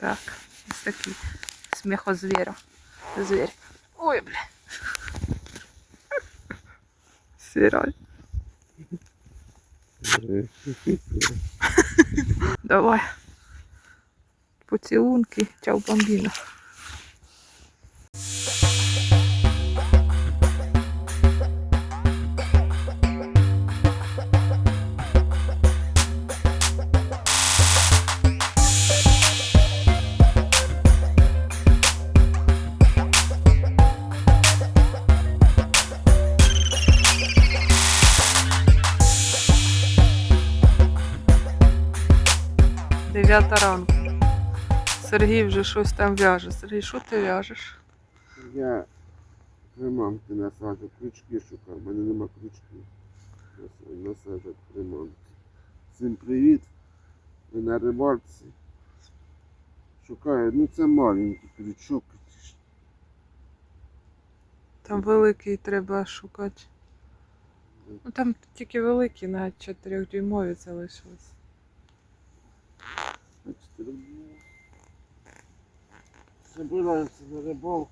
Так, ось такий сміхозвір. Звір. Ой, бля. Сірай. Давай. Поцілунки, Чао бомбіна. П'ята ранку. Сергій вже щось там в'яже. Сергій, що ти в'яжеш? Я приманки насаджу, крючки шукав, в мене нема крючків. Насаджу приманки. Всім привіт. Ми на рибальці. Шукаю, ну це маленький крючок. Там великий треба шукати. Ну Там тільки великий, на 4 дюймові залишилось. Бачите, Собираємося на рибалку.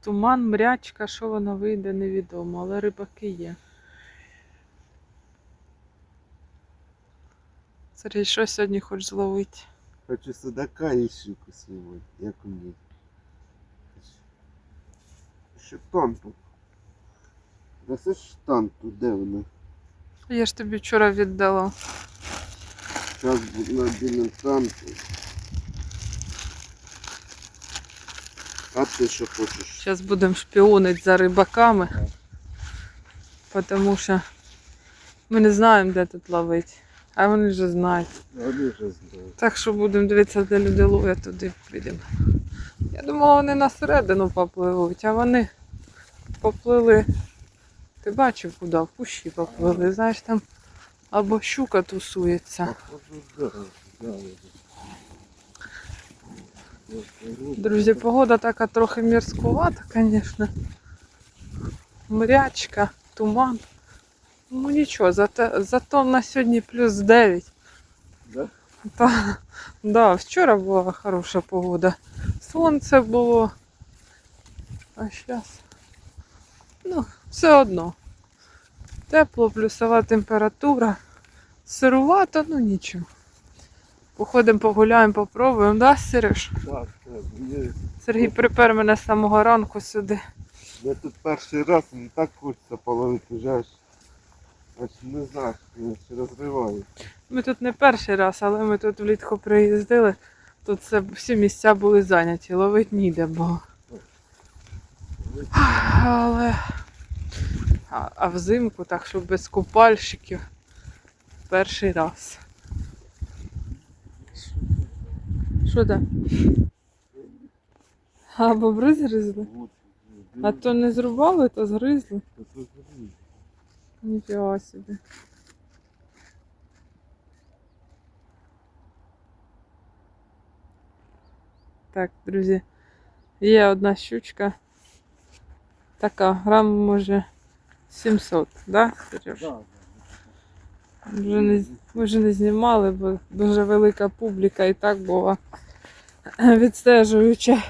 Туман, мрячка, що воно вийде, невідомо, але рибаки є. Сергій, що сьогодні хочеш зловити? Хочу судака і щуку сьогодні, як у мене. Ще танту. Да це ж танту, де вона? Я ж тобі вчора віддала. Зараз на білим танту. А ти що хочеш? Зараз будемо шпіонити за рибаками. Тому що ми не знаємо, де тут ловити. А вони вже знають. Вони вже знають. Так що будемо дивитися, де люди ловлять, туди підемо. Я думала, вони на середину попливуть, а вони поплили. Ти бачив, куди? В кущі поплили. Знаєш, там або щука тусується. Друзі, погода така трохи мірскувата, звісно. Мрячка, туман. Ну нічого, зато, зато на сьогодні плюс 9. Да? Та, да, вчора була хороша погода. Сонце було. А зараз. Ну, все одно. Тепло, плюсова температура. Сирувато, ну нічого. Походимо, погуляємо, попробуємо, да, Сереж? Так, так. Мені, Сергій припер мене з самого ранку сюди. я тут перший раз мені так хочеться половити, вже аж, аж не знаю, ще розриваю. Ми тут не перший раз, але ми тут влітку приїздили. Тут це всі місця були зайняті, ловити ніде було. Але а, а взимку, так що без купальщиків, перший раз. Що там? А бобри згризли? А то не зрубали, то згризли. Ніфіга собі. Так, друзі, є одна щучка. Така, грам може 700, да, Сереж? Да, Вже не, ми вже не знімали, бо дуже велика публіка і так була відстежуюча.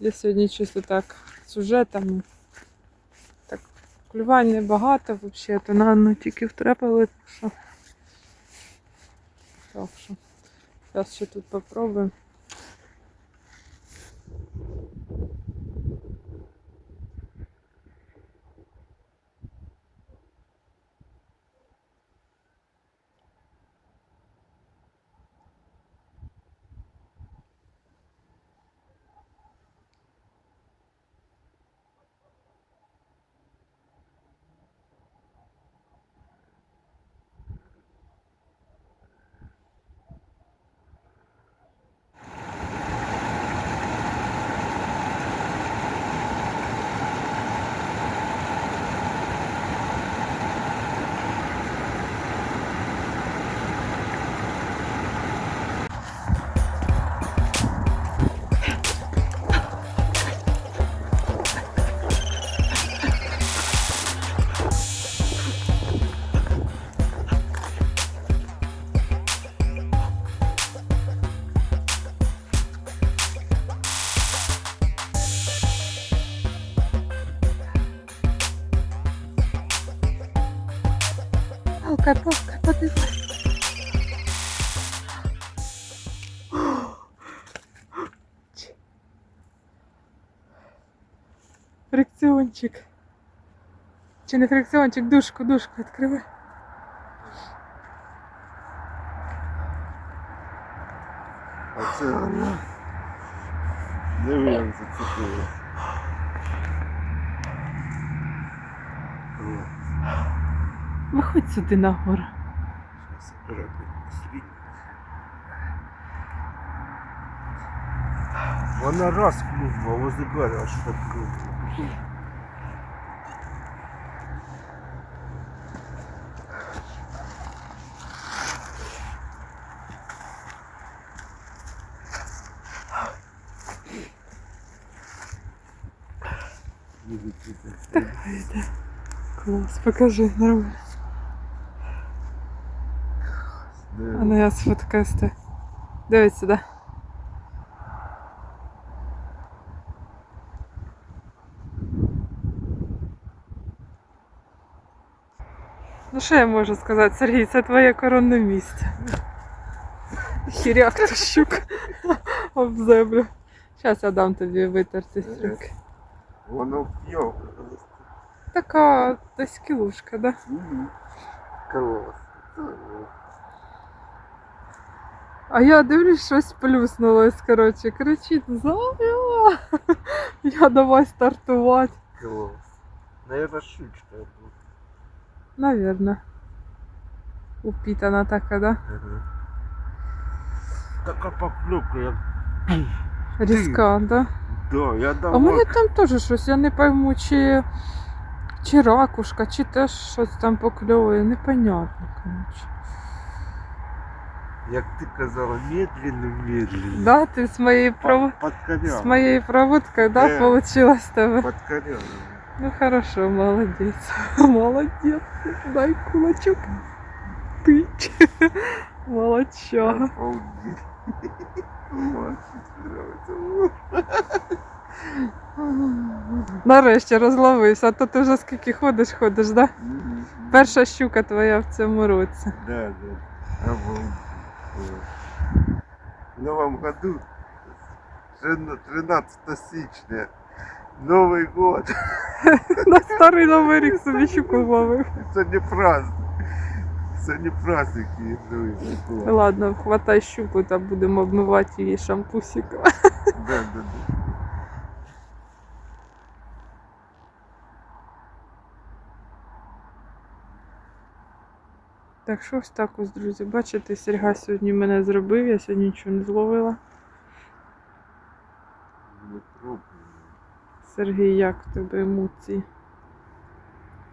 Я сьогодні чисто так сюжетами. Так, клювань небагато взагалі, то на тільки втрепали. Так що, так що. Зараз ще тут попробуємо. Павкай, подивись. Фрикціончик. Чи не фрикціончик, душку, душку відкривай. А це вона. Диви, як Виходь сюди акуратно світ. Вона раз клюнула, возле гаря аж так клюнула. Клас, покажи, нормально. я сфоткаю сте. Дивись сюди. Ну що я можу сказати, Сергій, це твоє коронне місце. Хіряк та щука об землю. Зараз я дам тобі витерти з руки. Воно п'є. Така десь кілушка, да? Клас. А я дивлюсь, щось плюснулось, коротше, кричить Зая. Я давай стартувати. Клас. Наверное, щучка тут. Навірно. Упітана така, да? Така поклюка, як Різка, да? Да, я А давно... в мене там теж щось, я не пойму, чи, чи ракушка, чи теж щось там покльовує, непонятно, коротше. Як ти казала, медленно, медленно. Да, ти з моєю пров... Под коня. з моєю проводкою, да, Е. получилось тебе? Под коня. Ну хорошо, молодец. Молодец. Дай кулачок. Ты. Молодчага. Обалдеть. Нарешті розловився, а то ти вже скільки ходиш, ходиш, да? Мгм. Перша щука твоя в цьому році. Да, да. Обалдеть. В новом году, 13 січня, Новый год. На старий новий рік собі ловив. Це не праздник. Це не праздник її. Ладно, хватай щуку та будемо обмивати її шампусиком. Да, да, да. Так що ось так ось, друзі. Бачите, Серга сьогодні мене зробив, я сьогодні нічого не зловила. Сергій, як в тебе емоції?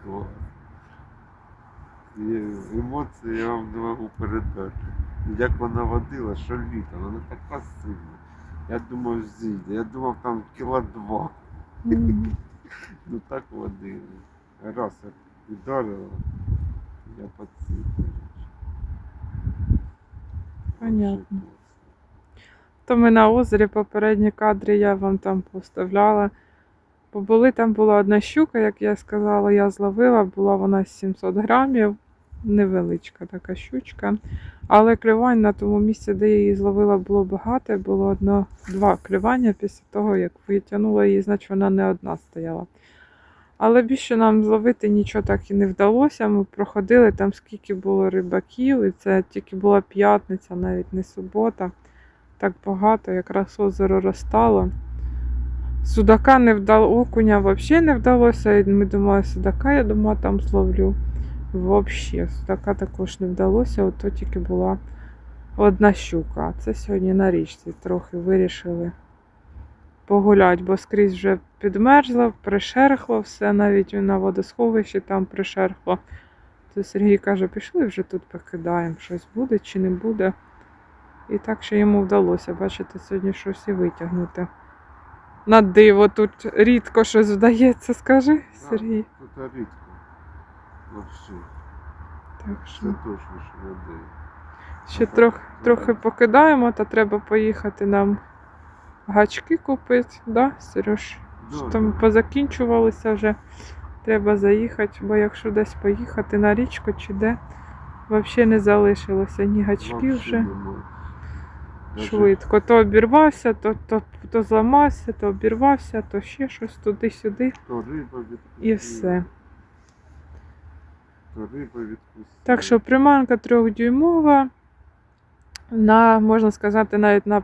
То. І Емоції я вам не можу передати. Як вона водила, що літа, вона така сильна. Я думав, зійде. Я думав там кіла два. Мгм. Ну так водили. Раз як ударила, я поціпив. Понятно. То ми на озері попередні кадри я вам там поставляла. Побули там була одна щука, як я сказала, я зловила, була вона 700 грамів, невеличка така щучка. Але клювань на тому місці, де я її зловила, було багато. Було одно, два клювання після того, як витягнула її, значить вона не одна стояла. Але більше нам зловити нічого так і не вдалося. Ми проходили там, скільки було рибаків, і це тільки була п'ятниця, навіть не субота. Так багато, якраз озеро розстало. Судака не вдало, окуня взагалі не вдалося. І Ми думали, судака, я думаю, там зловлю. Взагалі, судака також не вдалося, ото тільки була одна щука. Це сьогодні на річці трохи вирішили погуляти, бо скрізь вже підмерзло, пришерхло все, навіть на водосховищі там пришерхло. То Сергій каже, пішли вже тут покидаємо, щось буде чи не буде. І так що йому вдалося, бачите, сьогодні щось і витягнути. На диво тут рідко щось вдається, скажи, Сергій. Це рідко. Вообще. Так Це що точно, що води. ще трохи, трохи покидаємо, та треба поїхати нам гачки купити, да, Сереж? Що там позакінчувалися вже. Треба заїхати, бо якщо десь поїхати на річку чи де, Взагалі не залишилося ні гачків вже. Швидко. То обірвався, то, то, то зламався, то обірвався, то ще щось туди-сюди. То риба. І все. То риба відкусила. Так що приманка трьохдюймова на, можна сказати, навіть на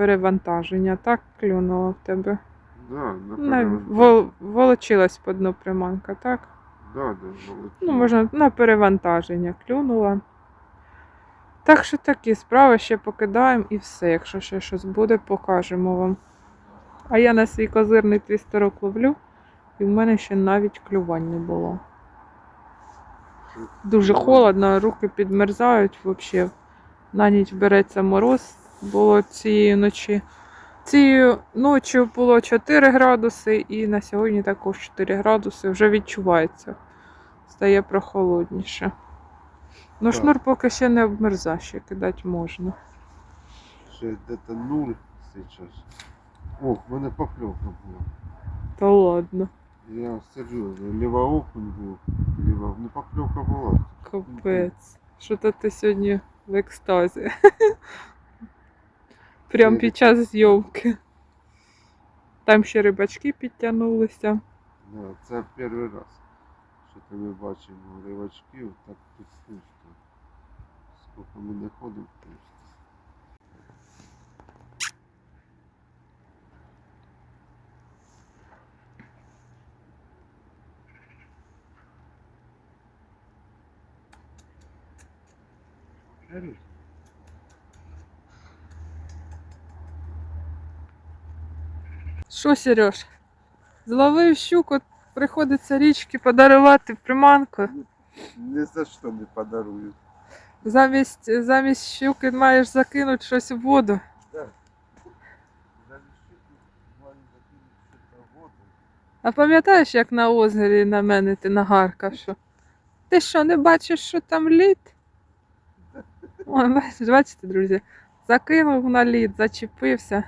перевантаження. Так клюнула в тебе. Да, на вол, волочилась по дну приманка, так? Да, да. Ну, можна на перевантаження клюнула. Так що такі справи ще покидаємо і все. Якщо ще щось буде, покажемо вам. А я на свій козирний твістерок ловлю, і в мене ще навіть клювань не було. Дуже холодно, руки підмерзають взагалі. На ніч береться мороз. Було цієї ночі. Цією ночі було 4 градуси, і на сьогодні також 4 градуси. Вже відчувається. Стає прохолодніше. Ну, Так. шнур поки ще не обмерза, ще кидати можна. Ще где-то нуль сейчас. Ох, в мене покльовка була. Та ладно, Я серйозно, ліва окунь був, ліва, ну покльовка була. капець. Що то ти сьогодні в екстазі? Прям під час зйомки. Там ще рибачки підтягнулися. Да, це перший раз, що ти ми бачимо рибачків, так тут пусто. Скільки ми не ходимо, пусто. Жарить. Сереж? Зловив щуку, приходиться річки подарувати приманку. Ні за що не подарую. Замість, замість щуки маєш закинути щось у воду. А пам'ятаєш, як на озері на мене ти нагаркав, що? Ти що, не бачиш, що там лід? О, бачите, друзі, закинув на лід, зачепився.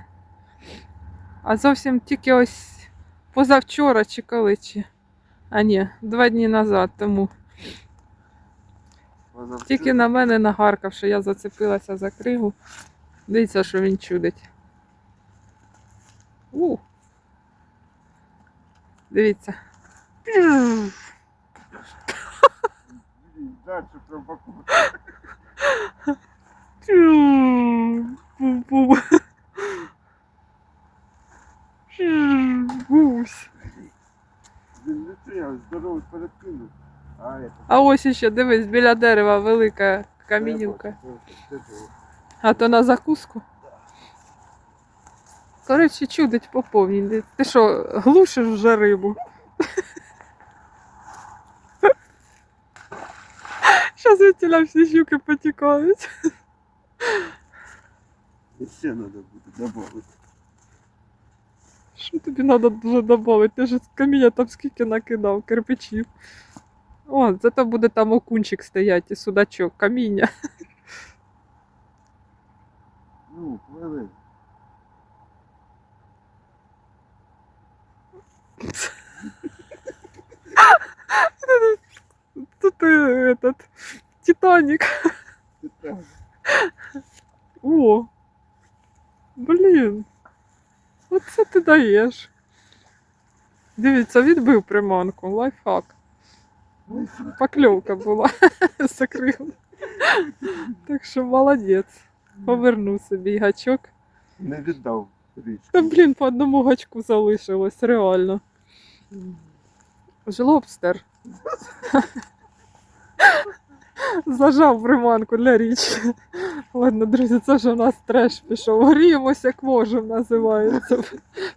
А зовсім тільки ось позавчора чи коли чи. А ні, два дні назад тому. Тільки на мене нагаркав, що я зацепилася за криву. Дивіться, що він чудить. У. Дивіться. Дальше кругу. Бу-бу. Гусь. Я. А это... А ось іще, дивись, біля дерева велика камінівка. А то на закуску. Коротше, чудить по повній. Ти що, глушиш вже рибу? Зараз від тіля всі щуки потікають. Еще надо будет добавить. Що тобі треба дуже додати? Ти ж з каміння там скільки накидав, кирпичів. О, зато буде там окунчик стоять і судачок, каміння. Ну, плыви. Тут э, этот Титаник. О! Блін. Оце ти даєш. Дивіться, відбив приманку. Лайфхак. Покльовка була. Закрив. Так що молодець. Повернув собі гачок. Не віддав річку. Та блін, по одному гачку залишилось, реально. Жлобстер. Зажав приманку для річки. Ладно, друзі, це ж у нас треш пішов. Гріємося як можемо, називається.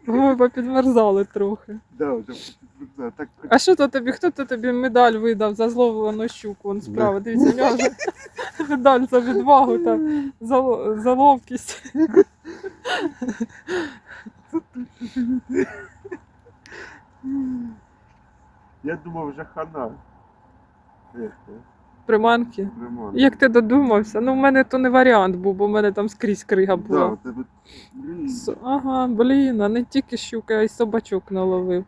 Бо ми попідмерзали трохи. Да, вже да, так А що то тобі? Хто то тобі медаль видав за зловлену щуку? Вон справа. Дивіться, у нього вже медаль за відвагу та за, за ловкість. Я думав вже хана. Е, Приманки. Як ти додумався? Ну, в мене то не варіант був, бо в мене там скрізь крига Да, була. у тебе... Блін. С- Ага, блін, а не тільки щука, а й собачок наловив.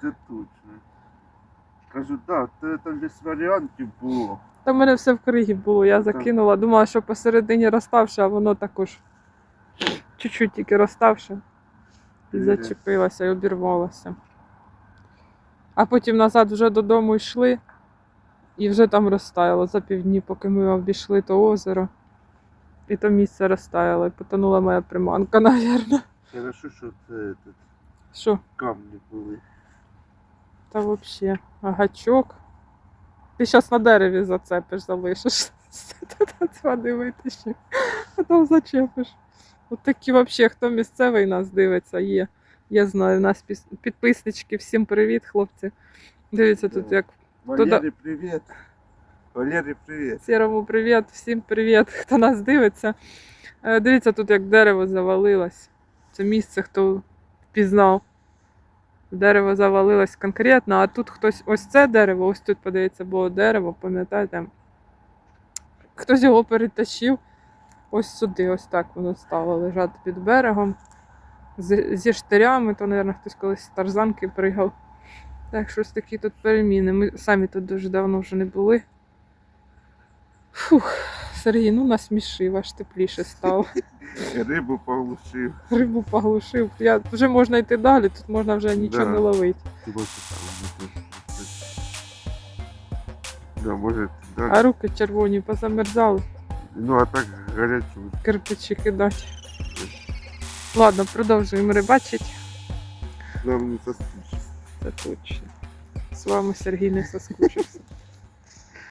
Це точно. кажу, так, да, там десь варіантів було. Та в мене все в кригі було, я закинула. Думала, що посередині розставше, а воно також чуть-чуть тільки розставше. І Мгм. зачепилося і обірвалося. А потім назад вже додому йшли, і вже там розтаяло за півдні, поки ми обійшли то озеро. І то місце розтаяло, і потонула моя приманка, навірно. Хорошо, що це тут Що? камні були. Та взагалі, а гачок. Ти зараз на дереві зацепиш, залишиш. Тут води а там зачепиш. От такі взагалі, хто місцевий нас дивиться, є. Я знаю, у нас підписнички. Всім привіт, хлопці. Дивіться тут, як Валері, привіт. Валері, привіт. Сірому привіт, всім привіт, хто нас дивиться. Е, Дивіться, тут як дерево завалилось. Це місце, хто впізнав. Дерево завалилось конкретно, а тут хтось ось це дерево, ось тут, подивіться, було дерево, пам'ятаєте? Хтось його перетащив ось сюди, ось так воно стало лежати під берегом. Зі штирями, то, мабуть, хтось колись з тарзанки пригав. Так, щось такі тут переміни. Ми самі тут дуже давно вже не були. Фух, Сергій, ну насмішив, аж тепліше стало. Рибу поглушив. Рибу поглушив. Я, вже можна йти далі, тут можна вже нічого Да. не ловити. Да, може, да. А руки червоні позамерзали, Ну а так гарячу. кирпичі кидати. Ладно, продовжуємо рибачити. Нам не соскучишся. Це точно. З вами Сергій не соскучився.